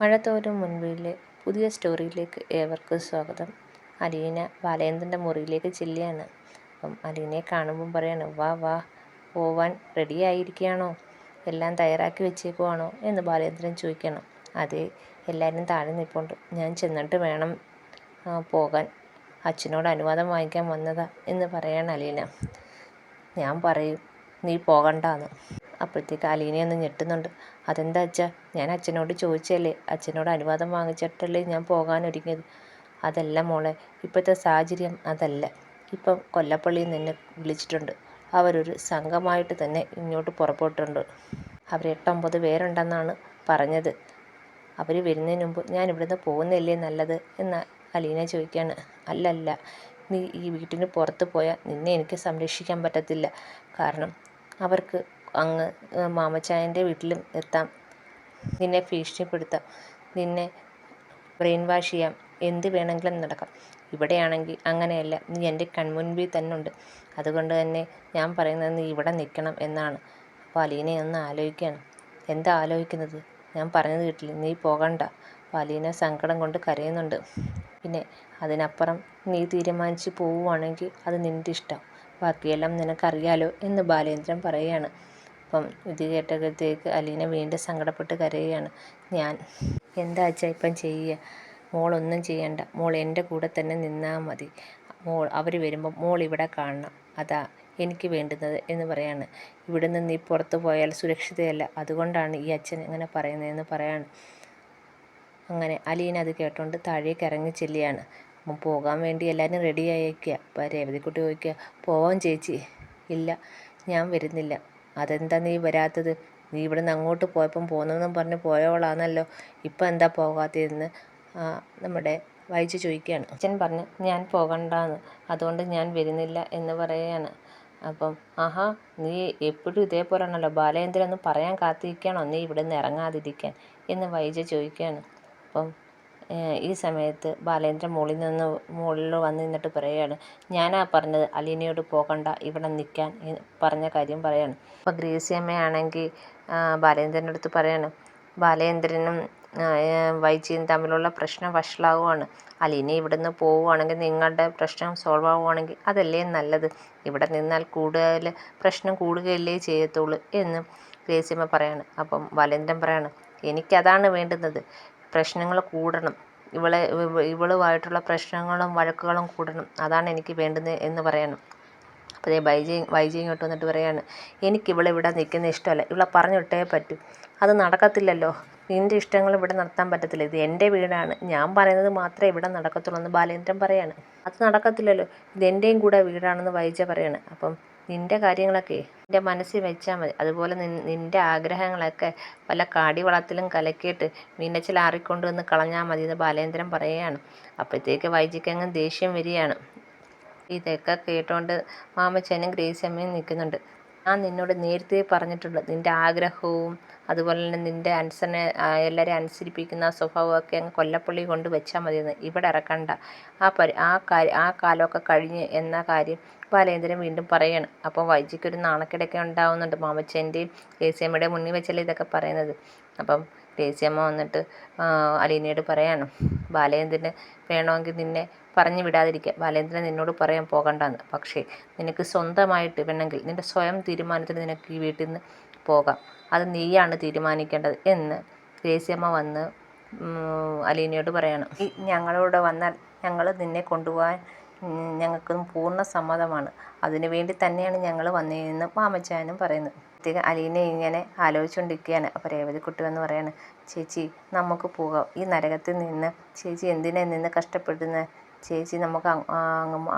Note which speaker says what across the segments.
Speaker 1: മഴത്തോരും മുൻപിലെ പുതിയ സ്റ്റോറിയിലേക്ക് ഏവർക്കും സ്വാഗതം. അലീന ബാലേന്ദ്രന്റെ മുറിയിലേക്ക് ചെല്ലുകയാണ്. അപ്പം അലീനയെ കാണുമ്പം പറയാണ് വാ വാ പോവാൻ റെഡി ആയിരിക്കുകയാണോ? എല്ലാം തയ്യാറാക്കി വെച്ചേക്കുവാണോ? എന്ന് ബാലേന്ദ്രൻ ചോദിക്കണം അതെ എല്ലാവരും താഴെ നിൽപ്പുണ്ട് ഞാൻ ചെന്നിട്ട് വേണം പോകാൻ. അച്ഛനോട് അനുവാദം വാങ്ങിക്കാൻ വന്നതാ എന്ന് പറയാണ് അലീന. ഞാൻ പറയും നീ പോകണ്ടാന്ന്. അപ്പോഴത്തേക്ക് അലീനെ ഒന്ന് ഞെട്ടുന്നുണ്ട്. അതെന്താ അച്ഛാ? ഞാൻ അച്ഛനോട് ചോദിച്ചല്ലേ അച്ഛനോട് അനുവാദം വാങ്ങിച്ചിട്ടല്ലേ ഞാൻ പോകാൻ ഒരുങ്ങിയത് അതല്ല മോളെ ഇപ്പോഴത്തെ സാഹചര്യം അതല്ല. ഇപ്പം കൊല്ലപ്പള്ളിയിൽ നിന്ന് വിളിച്ചിട്ടുണ്ട്. അവരൊരു സംഘമായിട്ട് തന്നെ ഇങ്ങോട്ട് പുറപ്പെട്ടിട്ടുണ്ട്. അവർ എട്ടൊമ്പത് പേരുണ്ടെന്നാണ് പറഞ്ഞത്. അവർ വരുന്നതിന് മുമ്പ് ഞാൻ ഇവിടുന്ന് പോകുന്നില്ലേ നല്ലത്? എന്ന അലീന ചോദിക്കുകയാണ് അല്ലല്ല നീ ഈ വീട്ടിന് പുറത്ത് പോയാൽ നിന്നെ എനിക്ക് സംരക്ഷിക്കാൻ പറ്റത്തില്ല. കാരണം അവർക്ക് അങ്ങ് മാമച്ചായന്റെ വീട്ടിലും എത്താം. നിന്നെ ഭീഷണിപ്പെടുത്താം. നിന്നെ ബ്രെയിൻ വാഷ് ചെയ്യാം. എന്ത് വേണമെങ്കിലും നടക്കാം. ഇവിടെയാണെങ്കിൽ അങ്ങനെയല്ല. നീ എന്റെ കൺമുൻപിൽ തന്നെ ഉണ്ട്. അതുകൊണ്ട് തന്നെ ഞാൻ പറയുന്നത് നീ ഇവിടെ നിൽക്കണം എന്നാണ്. അപ്പോൾ അലീനെ ഒന്ന് ആലോചിക്കുകയാണ് എന്താ ആലോചിക്കുന്നത്? ഞാൻ പറഞ്ഞത് കേട്ടില്ല? നീ പോകണ്ട. അപ്പോൾ സങ്കടം കൊണ്ട് കരയുന്നുണ്ട്. പിന്നെ അതിനപ്പുറം നീ തീരുമാനിച്ച് പോവുകയാണെങ്കിൽ അത് നിന്റെ ഇഷ്ടം. ബാക്കിയെല്ലാം നിനക്കറിയാലോ എന്ന് ബാലേന്ദ്രൻ പറയുകയാണ്. അപ്പം ഇത് കേട്ടപ്പോഴത്തേക്ക് അലീന വീണ്ടും സങ്കടപ്പെട്ട് കരയുകയാണ്. ഞാൻ എന്താ അച്ഛാ ഇപ്പം ചെയ്യുക? മോളൊന്നും ചെയ്യണ്ട. മോൾ എന്റെ കൂടെ തന്നെ നിന്നാൽ മതി. മോൾ അവർ വരുമ്പോൾ മോൾ ഇവിടെ കാണണം. അതാ എനിക്ക് വേണ്ടുന്നത് എന്ന് പറയാണ്. ഇവിടെ നിന്ന് നീ പുറത്ത് പോയാൽ സുരക്ഷിതയല്ല. അതുകൊണ്ടാണ് ഈ അച്ഛൻ ഇങ്ങനെ പറയുന്നതെന്ന് പറയാണ്. അങ്ങനെ അലീന അത് കേട്ടോണ്ട് താഴേക്ക് ഇറങ്ങി ചെല്ലുകയാണ്. അപ്പം പോകാൻ വേണ്ടി എല്ലാവരും റെഡി ആയേക്കുക അപ്പോൾ രേവതിക്കുട്ടി ചോദിക്കുക പോവാൻ ചേച്ചി. ഇല്ല ഞാൻ വരുന്നില്ല. അതെന്താ നീ വരാത്തത്? നീ ഇവിടുന്ന് അങ്ങോട്ട് പോയപ്പം പോന്നെന്നും പറഞ്ഞ് പോയവളാണല്ലോ. ഇപ്പം എന്താ പോകാത്തതെന്ന് നമ്മുടെ വൈജു ചോദിക്കുകയാണ്. അച്ഛൻ പറഞ്ഞു ഞാൻ പോകണ്ടാന്ന്. അതുകൊണ്ട് ഞാൻ വരുന്നില്ല എന്ന് പറയുകയാണ്. അപ്പം ആഹാ നീ എപ്പോഴും ഇതേപോലെയാണല്ലോ ബാലേന്ദ്രൻ ഒന്ന് പറയാൻ കാത്തിരിക്കുകയാണോ നീ ഇവിടെ നിന്ന് ഇറങ്ങാതിരിക്കാൻ. എന്ന് വൈജ ചോദിക്കുകയാണ്. അപ്പം ഈ സമയത്ത് ബാലേന്ദ്രൻ മുകളിൽ നിന്ന് മുകളിൽ വന്ന് നിന്നിട്ട് പറയുകയാണ് ഞാനാ പറഞ്ഞത് അലീനയോട് പോകണ്ട ഇവിടെ നിൽക്കാൻ പറഞ്ഞ കാര്യം പറയാണ്. അപ്പോൾ ഗ്രേസിയമ്മയാണെങ്കിൽ ബാലേന്ദ്രന്റെ അടുത്ത് പറയാണ് ബാലേന്ദ്രനും വൈജിയും തമ്മിലുള്ള പ്രശ്നം വഷളാവുകയാണ്. അലീന ഇവിടുന്ന് പോവുകയാണെങ്കിൽ നിങ്ങളുടെ പ്രശ്നം സോൾവ് ആവുകയാണെങ്കിൽ അതല്ലേ നല്ലത്? ഇവിടെ നിന്നാൽ കൂടുതൽ പ്രശ്നം കൂടുകയല്ലേ ചെയ്യത്തുള്ളൂ എന്ന് ഗ്രേസിയമ്മ പറയാണ്. അപ്പം ബാലേന്ദ്രൻ പറയാണ് എനിക്കതാണ് വേണ്ടുന്നത്. പ്രശ്നങ്ങൾ കൂടണം. ഇവളെ ഇവളുമായിട്ടുള്ള പ്രശ്നങ്ങളും വഴക്കുകളും കൂടണം. അതാണ് എനിക്ക് വേണ്ടുന്നത് എന്ന് പറയണം. അപ്പോൾ വൈജി വൈജി ഇങ്ങോട്ട് വന്നിട്ട് പറയാണ് എനിക്ക് ഇവളെ ഇവിടെ നിൽക്കുന്ന ഇഷ്ടമല്ല. ഇവളെ പറഞ്ഞു വിട്ടേ പറ്റൂ. അത് നടക്കത്തില്ലല്ലോ. നിന്റെ ഇഷ്ടങ്ങൾ ഇവിടെ നടത്താൻ പറ്റത്തില്ല. ഇത് എന്റെ വീടാണ്. ഞാൻ പറയുന്നത് മാത്രമേ ഇവിടെ നടക്കത്തുള്ളൂ എന്ന് ബാലേന്ദ്രൻ പറയാണ്. അത് നടക്കത്തില്ലല്ലോ. ഇത് എന്റെയും കൂടെ വീടാണെന്ന് വൈജ പറയാണ്. അപ്പം നിന്റെ കാര്യങ്ങളൊക്കെ നിന്റെ മനസ്സിൽ വെച്ചാൽ മതി. അതുപോലെ നിന്റെ ആഗ്രഹങ്ങളൊക്കെ വല്ല കാടിവളത്തിലും കലക്കിയിട്ട് മീനച്ചിലാറിക്കൊണ്ട് വന്ന് കളഞ്ഞാൽ മതി എന്ന് ബാലേന്ദ്രൻ പറയുകയാണ്. അപ്പോഴത്തേക്ക് വൈജിക്കങ്ങ് ദേഷ്യം വരികയാണ്. ഇതൊക്കെ കേട്ടുകൊണ്ട് മാമച്ചനും ഗ്രേസിയമ്മയും നിൽക്കുന്നുണ്ട്. ഞാൻ നിന്നോട് നേരത്തെ പറഞ്ഞിട്ടുണ്ട്. നിന്റെ ആഗ്രഹവും അതുപോലെ തന്നെ നിന്റെ അനുസരണ എല്ലാവരെയും അനുസരിപ്പിക്കുന്ന സ്വഭാവമൊക്കെ അങ്ങ് കൊല്ലപ്പള്ളി കൊണ്ട് വെച്ചാൽ മതിയെന്ന്. ഇവിടെ ഇറക്കണ്ട. ആ പരി ആ കാര്യം ആ കാലമൊക്കെ കഴിഞ്ഞ് എന്ന കാര്യം ബാലേന്ദ്രൻ വീണ്ടും പറയാണ്. വൈജിക്ക് വൈജിക്കൊരു നാണക്കിടയ്ക്ക് ഉണ്ടാവുന്നുണ്ട് മാമച്ചന്റെയും ഗ്രേസിയമ്മയുടെയും മുന്നിൽ വെച്ചല്ലേ ഇതൊക്കെ പറയുന്നത്. അപ്പം ഗ്രേസിയമ്മ വന്നിട്ട് അലീനയോട് പറയാണ് ബാലേന്ദ്രന് വേണമെങ്കിൽ നിന്നെ പറഞ്ഞു വിടാതിരിക്കുക ബാലേന്ദ്രൻ നിന്നോട് പറയാൻ പോകണ്ടെന്ന്. പക്ഷേ നിനക്ക് സ്വന്തമായിട്ട് വേണമെങ്കിൽ നിന്റെ സ്വയം തീരുമാനത്തിന് നിനക്ക് ഈ വീട്ടിൽ നിന്ന് പോകാം. അത് നീയാണ് തീരുമാനിക്കേണ്ടത് എന്ന് ഗ്രേസിയമ്മ വന്ന് അലീനയോട് പറയണം. ഞങ്ങളോട് വന്നാൽ ഞങ്ങൾ നിന്നെ കൊണ്ടുപോകാൻ ഞങ്ങൾക്ക് പൂർണ സമ്മതമാണ്. അതിനു വേണ്ടി തന്നെയാണ് ഞങ്ങൾ വന്നതെന്ന് മാമച്ചാനും പറയുന്നു. പ്രത്യേകം അലീനെ ഇങ്ങനെ ആലോചിച്ചുകൊണ്ടിരിക്കുകയാണ് അപ്പോൾ രേവതിക്കുട്ടി വന്ന് പറയാണ് ചേച്ചി നമുക്ക് പോകാം. ഈ നരകത്തിൽ നിന്ന് ചേച്ചി എന്തിനാ നിന്ന് കഷ്ടപ്പെടുന്നത് ചേച്ചി നമുക്ക്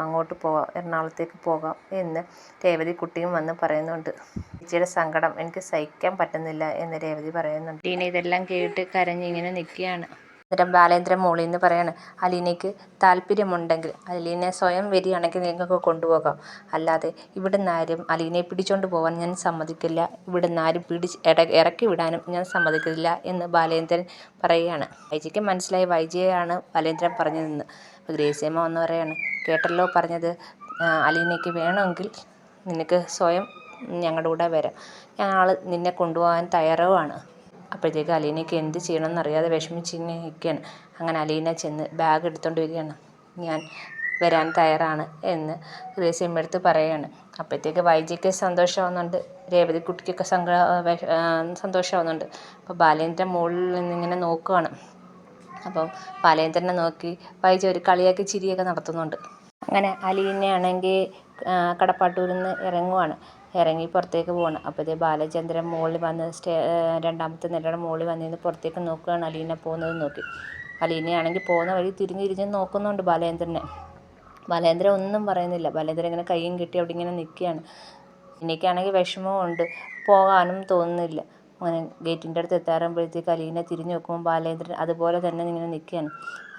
Speaker 1: അങ്ങോട്ട് പോകാം എറണാകുളത്തേക്ക് പോകാം എന്ന് രേവതിക്കുട്ടിയും വന്ന് പറയുന്നുണ്ട്. ചേച്ചിയുടെ സങ്കടം എനിക്ക് സഹിക്കാൻ പറ്റുന്നില്ല എന്ന് രേവതി പറയുന്നുണ്ട്. ടീന ഇതെല്ലാം കേട്ട് കരഞ്ഞിങ്ങനെ നിൽക്കുകയാണ്. അന്നേരം ബാലേന്ദ്രൻ മോളിൽ നിന്ന് പറയാണ് അലീനയ്ക്ക് താല്പര്യമുണ്ടെങ്കിൽ അലീനെ സ്വയം വരികയാണെങ്കിൽ നിങ്ങൾക്ക് കൊണ്ടുപോകാം. അല്ലാതെ ഇവിടുന്ന് ആരും അലീനയെ പിടിച്ചുകൊണ്ട് പോകാൻ ഞാൻ സമ്മതിക്കില്ല. ഇവിടുന്ന് ആരും പിടിച്ച് ഇറക്കി വിടാനും ഞാൻ സമ്മതിക്കില്ല എന്ന് ബാലേന്ദ്രൻ പറയുകയാണ്. വൈജിക്ക് മനസ്സിലായി വൈജയാണ് ബാലേന്ദ്രൻ പറഞ്ഞതെന്ന്. അപ്പോൾ ഗ്രേസിയമ്മ വന്ന് പറയാണ് കേട്ടല്ലോ പറഞ്ഞത്. അലീനയ്ക്ക് വേണമെങ്കിൽ നിനക്ക് സ്വയം ഞങ്ങളുടെ കൂടെ വരാം. ഞങ്ങൾ നിന്നെ കൊണ്ടുപോകാൻ തയ്യാറുമാണ് അപ്പോഴത്തേക്ക് അലീനയ്ക്ക് എന്ത് ചെയ്യണമെന്ന് അറിയാതെ വിഷമിച്ചിരിക്കുകയാണ്. അങ്ങനെ അലീന ചെന്ന് ബാഗ് എടുത്തുകൊണ്ട് വരികയാണ്. ഞാൻ വരാൻ തയ്യാറാണ് എന്ന് ഗ്രേസിയമ്മടുത്ത് പറയുകയാണ് അപ്പോഴത്തേക്ക് വൈജിക്ക് സന്തോഷമാവുന്നുണ്ട്. രേവതിക്കുട്ടിക്കൊക്കെ സങ്ക സന്തോഷമാവുന്നുണ്ട്. അപ്പോൾ ബാലേന്ദ്രൻ മുകളിൽ നിന്നിങ്ങനെ നോക്കുകയാണ് അപ്പം ബാലേന്ദ്രനെ നോക്കി വൈജി ഒരു കളിയാക്കി ചിരിയൊക്കെ നടത്തുന്നുണ്ട്. അങ്ങനെ അലീനയാണെങ്കിൽ കടപ്പാട്ടൂരിൽ നിന്ന് ഇറങ്ങുവാണ്. ഇറങ്ങി പുറത്തേക്ക് പോവാണ്. ഇതേ ബാലചന്ദ്രൻ മുകളിൽ വന്ന് സ്റ്റേ രണ്ടാമത്തെ നിലയുടെ മുകളിൽ വന്ന് വന്നിരുന്ന് പുറത്തേക്ക് നോക്കുകയാണ് അലീന പോകുന്നത് നോക്കി. അലീനയാണെങ്കിൽ പോകുന്ന വഴി തിരിഞ്ഞിരിഞ്ഞ് തിരിഞ്ഞ് നോക്കുന്നുണ്ട് ബാലേന്ദ്രനെ ബാലേന്ദ്രൻ ഒന്നും പറയുന്നില്ല. ബാലേന്ദ്രൻ ഇങ്ങനെ കൈയും കെട്ടി അവിടെ ഇങ്ങനെ നിൽക്കുകയാണ്. എനിക്കാണെങ്കിൽ വിഷമമുണ്ട് പോകാനും തോന്നുന്നില്ല. അങ്ങനെ ഗേറ്റിന്റെ അടുത്ത് എത്താറുമ്പോഴത്തേക്ക് അലീന തിരിഞ്ഞു നോക്കുമ്പോൾ ബാലേന്ദ്രൻ അതുപോലെ തന്നെ ഇങ്ങനെ നിൽക്കുകയാണ്.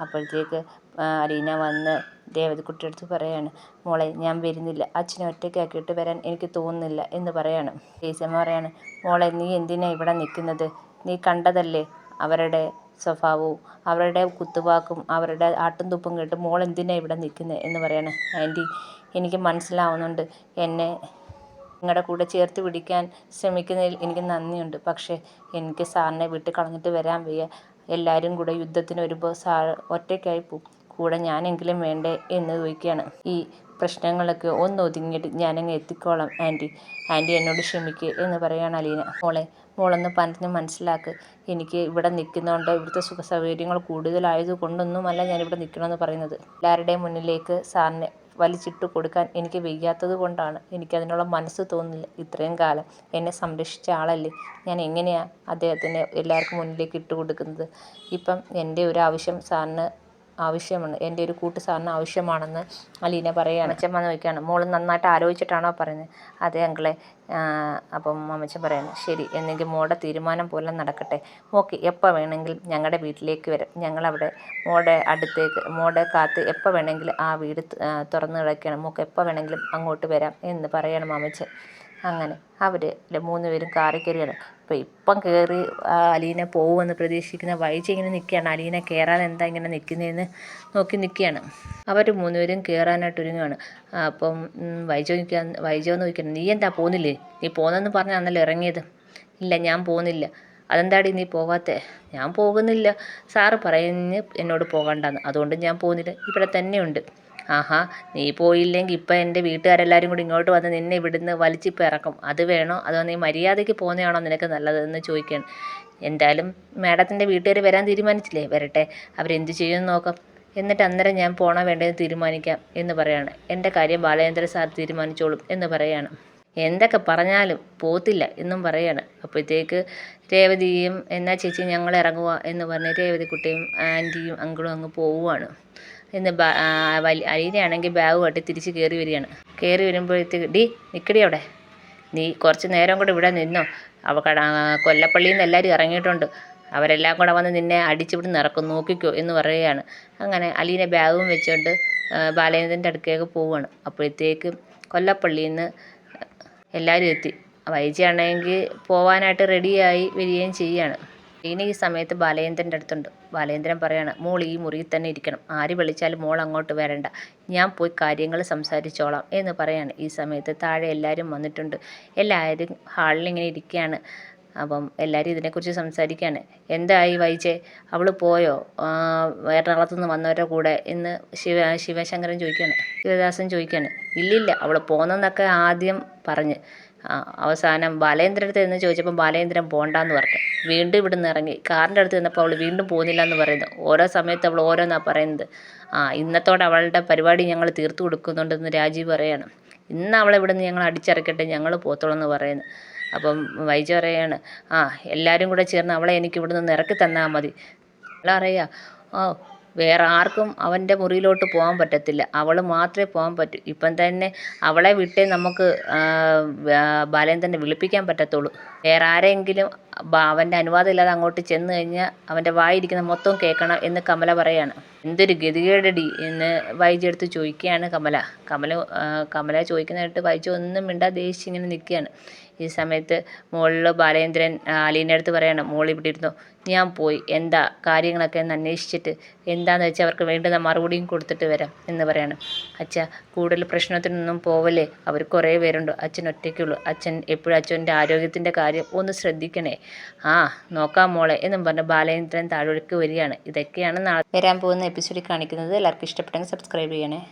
Speaker 1: അപ്പോഴത്തേക്ക് അലീന വന്ന് രേവതിക്കുട്ടിയുടെ അടുത്ത് പറയാണ് മോളെ ഞാൻ വരുന്നില്ല. അച്ഛനെ ഒറ്റയ്ക്കാക്കിയിട്ട് വരാൻ എനിക്ക് തോന്നുന്നില്ല എന്ന് പറയാണ്. ടീച്ചമ്മ പറയാണ് മോളെ നീ എന്തിനാ ഇവിടെ നിൽക്കുന്നത്? നീ കണ്ടതല്ലേ അവരുടെ സ്വഭാവവും അവരുടെ കുത്തുവാക്കും അവരുടെ ആട്ടും തുപ്പും കേട്ട് മോൾ എന്തിനാ ഇവിടെ നിൽക്കുന്നത്? എന്ന് പറയാണ്. ആന്റി എനിക്ക് മനസ്സിലാവുന്നുണ്ട്. എന്നെ നിങ്ങളുടെ കൂടെ ചേർത്ത് പിടിക്കാൻ ശ്രമിക്കുന്നതിൽ എനിക്ക് നന്ദിയുണ്ട്. പക്ഷേ എനിക്ക് സാറിനെ വിട്ട് കളഞ്ഞിട്ട് വരാൻ വയ്യ. എല്ലാവരും കൂടെ യുദ്ധത്തിന് വരുമ്പോൾ സാർ ഒറ്റയ്ക്കായി പോവും. കൂടെ ഞാനെങ്കിലും വേണ്ടേ എന്ന് ചോദിക്കുകയാണ്. ഈ പ്രശ്നങ്ങളൊക്കെ ഒന്ന് ഒതുങ്ങിയിട്ട് ഞാനങ്ങ് എത്തിക്കോളാം ആന്റി. ആന്റി എന്നോട് ക്ഷമിക്കുക എന്ന് പറയുകയാണ് അലീന. മോളെ മോളൊന്ന് പറഞ്ഞ് മനസ്സിലാക്ക്. എനിക്ക് ഇവിടെ നിൽക്കുന്നതുകൊണ്ട് ഇവിടുത്തെ സുഖ സൗകര്യങ്ങൾ കൂടുതലായത് കൊണ്ടൊന്നുമല്ല ഞാനിവിടെ നിൽക്കണമെന്ന് പറയുന്നത്. എല്ലാവരുടെയും മുന്നിലേക്ക് സാറിനെ വലിച്ചിട്ട് കൊടുക്കാൻ എനിക്ക് വയ്യാത്തത് കൊണ്ടാണ്. എനിക്കതിനുള്ള മനസ്സ് തോന്നുന്നില്ല ഇത്രയും കാലം. എന്നെ സംരക്ഷിച്ച ആളല്ലേ? ഞാൻ എങ്ങനെയാണ് അദ്ദേഹത്തിനെ എല്ലാവർക്കും മുന്നിലേക്ക് ഇട്ട് കൊടുക്കുന്നത് ഇപ്പം എന്റെ ഒരു ആവശ്യം സാറിന് ആവശ്യമാണ്. എന്റെ ഒരു കൂട്ട് സാറിന് ആവശ്യമാണെന്ന് അലീന പറയുകയാണ്. അച്ഛൻ വന്ന് ചോദിക്കുകയാണ് മോൾ നന്നായിട്ട് ആലോചിച്ചിട്ടാണോ പറയുന്നത്? അതെ അങ്കിളെ. അപ്പം അമ്മച്ചൻ പറയാണ് ശരി എന്നെങ്കിൽ മോളുടെ തീരുമാനം പോലെ നടക്കട്ടെ. ഓക്കെ എപ്പോൾ വേണമെങ്കിലും ഞങ്ങളുടെ വീട്ടിലേക്ക് വരാം. ഞങ്ങളവിടെ മോടെ അടുത്തേക്ക് മോടെ കാത്ത് എപ്പോൾ വേണമെങ്കിലും ആ വീട് തുറന്ന് കിടക്കുകയാണ്. മോക്ക് എപ്പോൾ വേണമെങ്കിലും അങ്ങോട്ട് വരാം എന്ന് പറയണം അമ്മച്ചൻ. അങ്ങനെ. അവർ മൂന്ന് പേരും കാറി കയറിയാണ് അപ്പോൾ ഇപ്പം കയറി അലീന പോകുമെന്ന് പ്രതീക്ഷിക്കുന്ന വഴിച്ച് ഇങ്ങനെ നിൽക്കുകയാണ് അലീന കയറാൻ എന്താ ഇങ്ങനെ നിൽക്കുന്നതെന്ന് നോക്കി നിൽക്കുകയാണ് അവർ മൂന്നുപേരും കയറാനായിട്ട് ഒരുങ്ങുകയാണ് അപ്പം വൈജോ നിൽക്കാൻ വൈജോ ചോദിക്കണം നീ എന്താ പോകുന്നില്ലേ നീ പോകുന്നെന്ന് പറഞ്ഞാണല്ലോ ഇറങ്ങിയത്? ഇല്ല ഞാൻ പോകുന്നില്ല അതെന്താടി നീ പോകാത്തേ ഞാൻ പോകുന്നില്ല. സാറ് പറയുന്നത് എന്നോട് പോകണ്ടെന്ന്. അതുകൊണ്ട് ഞാൻ പോകുന്നില്ല ഇവിടെ തന്നെയുണ്ട്. ആഹാ നീ പോയില്ലെങ്കിൽ ഇപ്പം എന്റെ വീട്ടുകാരെല്ലാവരും കൂടി ഇങ്ങോട്ട് വന്ന് നിന്നെ ഇവിടുന്ന് വലിച്ചിപ്പം ഇറക്കും അത് വേണോ? അതോ നീ മര്യാദയ്ക്ക് പോകുന്നതാണോ നിനക്ക് നല്ലതെന്ന് ചോദിക്കണം എന്തായാലും മാഡത്തിന്റെ വീട്ടുകാർ വരാൻ തീരുമാനിച്ചില്ലേ? വരട്ടെ അവരെന്ത് ചെയ്യുമെന്ന് നോക്കാം. എന്നിട്ട് അന്നേരം ഞാൻ പോണോ വേണ്ടതെന്ന് തീരുമാനിക്കാം എന്ന് പറയാണ്. എന്റെ കാര്യം ബാലചന്ദ്ര സാർ തീരുമാനിച്ചോളും എന്ന് പറയാണ്. എന്തൊക്കെ പറഞ്ഞാലും പോത്തില്ല എന്നും പറയാണ്. അപ്പോഴത്തേക്ക് രേവതിയും എന്നാ ചേച്ചി ഞങ്ങൾ ഇറങ്ങുക എന്ന് പറഞ്ഞ് രേവതി കുട്ടിയും ആന്റിയും അങ്കിളും അങ്ങ് പോവുകയാണ് എന്ന് അലീനയാണെങ്കിൽ ബാഗുമായിട്ട് തിരിച്ച് കയറി വരികയാണ്. കയറി വരുമ്പോഴത്തേക്ക് ഡി നിൽക്കടി അവിടെ. നീ കുറച്ച് നേരം കൂടെ ഇവിടെ നിന്നോ. അവ കൊല്ലപ്പള്ളിയിൽ നിന്ന് എല്ലാവരും ഇറങ്ങിയിട്ടുണ്ട്. അവരെല്ലാം കൂടെ വന്ന് നിന്നെ അടിച്ചിവിടുന്ന് ഇറക്കും. നോക്കിക്കോ എന്ന് പറയുകയാണ്. അങ്ങനെ അലീന ബാഗും വെച്ചുകൊണ്ട് ബാലേന്ദ്രന്റെ അടുക്കേക്ക് പോവുകയാണ്. അപ്പോഴത്തേക്ക് കൊല്ലപ്പള്ളിയിൽ നിന്ന് എല്ലാവരും എത്തി വൈജിയാണെങ്കിൽ പോവാനായിട്ട് റെഡിയായി വരികയും ചെയ്യുകയാണ്. ഇനി ഈ സമയത്ത് ബാലേന്ദ്രന്റെ അടുത്തുണ്ട്. ബാലേന്ദ്രൻ പറയാണ് മോൾ ഈ മുറിയിൽ തന്നെ ഇരിക്കണം. ആര് വിളിച്ചാലും മോൾ അങ്ങോട്ട് വരണ്ട. ഞാൻ പോയി കാര്യങ്ങൾ സംസാരിച്ചോളാം എന്ന് പറയാണ്. ഈ സമയത്ത് താഴെ എല്ലാവരും വന്നിട്ടുണ്ട്. എല്ലാവരും ഹാളിൽ ഇങ്ങനെ ഇരിക്കുകയാണ്. അപ്പം എല്ലാവരും ഇതിനെക്കുറിച്ച് സംസാരിക്കുകയാണ്. എന്തായി വൈജെ? അവൾ പോയോ? എറണാകുളത്തു നിന്ന് വന്നവരുടെ കൂടെ? എന്ന് ശിവ ശിവശങ്കരൻ ചോദിക്കുകയാണ്. ശിവദാസൻ ചോദിക്കുകയാണ്. ഇല്ലില്ല അവൾ പോന്നെന്നൊക്കെ ആദ്യം പറഞ്ഞ്. അവസാനം ബാലേന്ദ്രന്റെ അടുത്ത് എന്ന് ചോദിച്ചപ്പോൾ ബാലേന്ദ്രൻ പോണ്ടാന്ന് പറഞ്ഞു. വീണ്ടും ഇവിടെ നിന്ന് ഇറങ്ങി. കാറിന്റെ അടുത്ത് നിന്നപ്പോൾ അവൾ വീണ്ടും പോകുന്നില്ല എന്ന് പറയുന്നു. ഓരോ സമയത്ത് അവൾ ഓരോന്നാണ് പറയുന്നത്. ആ ഇന്നത്തോടെ അവളുടെ പരിപാടി ഞങ്ങൾ തീർത്തു കൊടുക്കുന്നുണ്ടെന്ന് രാജീവ് പറയാണ്. ഇന്ന് അവളെ ഇവിടുന്ന് ഞങ്ങൾ അടിച്ചിറക്കട്ടെ ഞങ്ങൾ പോത്തോളം എന്ന് പറയുന്നു. അപ്പം വൈജു പറയാണ് ആ എല്ലാവരും കൂടെ ചേർന്ന് അവളെ എനിക്ക് ഇവിടെ നിന്ന് ഇറക്കി തന്നാൽ മതി. അവളറിയാം ഓ വേറെ ആർക്കും അവന്റെ മുറിയിലോട്ട് പോകാൻ പറ്റത്തില്ല. അവൾ മാത്രമേ പോകാൻ പറ്റൂ. ഇപ്പം തന്നെ അവളെ വിട്ടേ നമുക്ക് ബാലേന്ദ്രനെ വിളിപ്പിക്കാൻ പറ്റത്തുള്ളൂ. വേറെ ആരെങ്കിലും അവന്റെ അനുവാദം ഇല്ലാതെ അങ്ങോട്ട് ചെന്ന് കഴിഞ്ഞാൽ അവന്റെ വായിരിക്കുന്ന മൊത്തം കേൾക്കണം എന്ന് കമല പറയാണ്. എന്തൊരു ഗതികേടടി എന്ന് വൈജി എടുത്ത് ചോദിക്കുകയാണ് കമല. കമല കമല ചോദിക്കുന്നതായിട്ട് വൈജി ഒന്നും മിണ്ടാ ദേഷ്യം ഇങ്ങനെ നിൽക്കുകയാണ്. ഈ സമയത്ത് മുകളിൽ ബാലേന്ദ്രൻ അലീനയുടെ അടുത്ത് പറയാണ് മോൾ ഇവിടെ ഇരുന്നു ഞാൻ പോയി. എന്താ കാര്യങ്ങളൊക്കെ ഒന്ന് അന്വേഷിച്ചിട്ട് എന്താണെന്ന് വെച്ചാൽ അവർക്ക് വേണ്ടുന്ന മറുപടിയും കൊടുത്തിട്ട് വരാം എന്ന് പറയാണ്. അച്ഛ കൂടുതൽ പ്രശ്നത്തിനൊന്നും പോവല്ലേ? അവർ കുറേ പേരുണ്ട്. അച്ഛൻ ഒറ്റയ്ക്കുള്ളൂ. അച്ഛൻ എപ്പോഴും അച്ഛന്റെ ആരോഗ്യത്തിന്റെ കാര്യം ഒന്ന് ശ്രദ്ധിക്കണേ. ആ നോക്കാം മോളെ എന്നും പറഞ്ഞ് ബാലേന്ദ്രൻ താഴേക്ക് വരികയാണ്. ഇതൊക്കെയാണ് നാളെ വരാൻ പോകുന്ന എപ്പിസോഡിൽ കാണിക്കുന്നത്. എല്ലാവർക്കും ഇഷ്ടപ്പെട്ടെങ്കിൽ സബ്സ്ക്രൈബ് ചെയ്യണേ.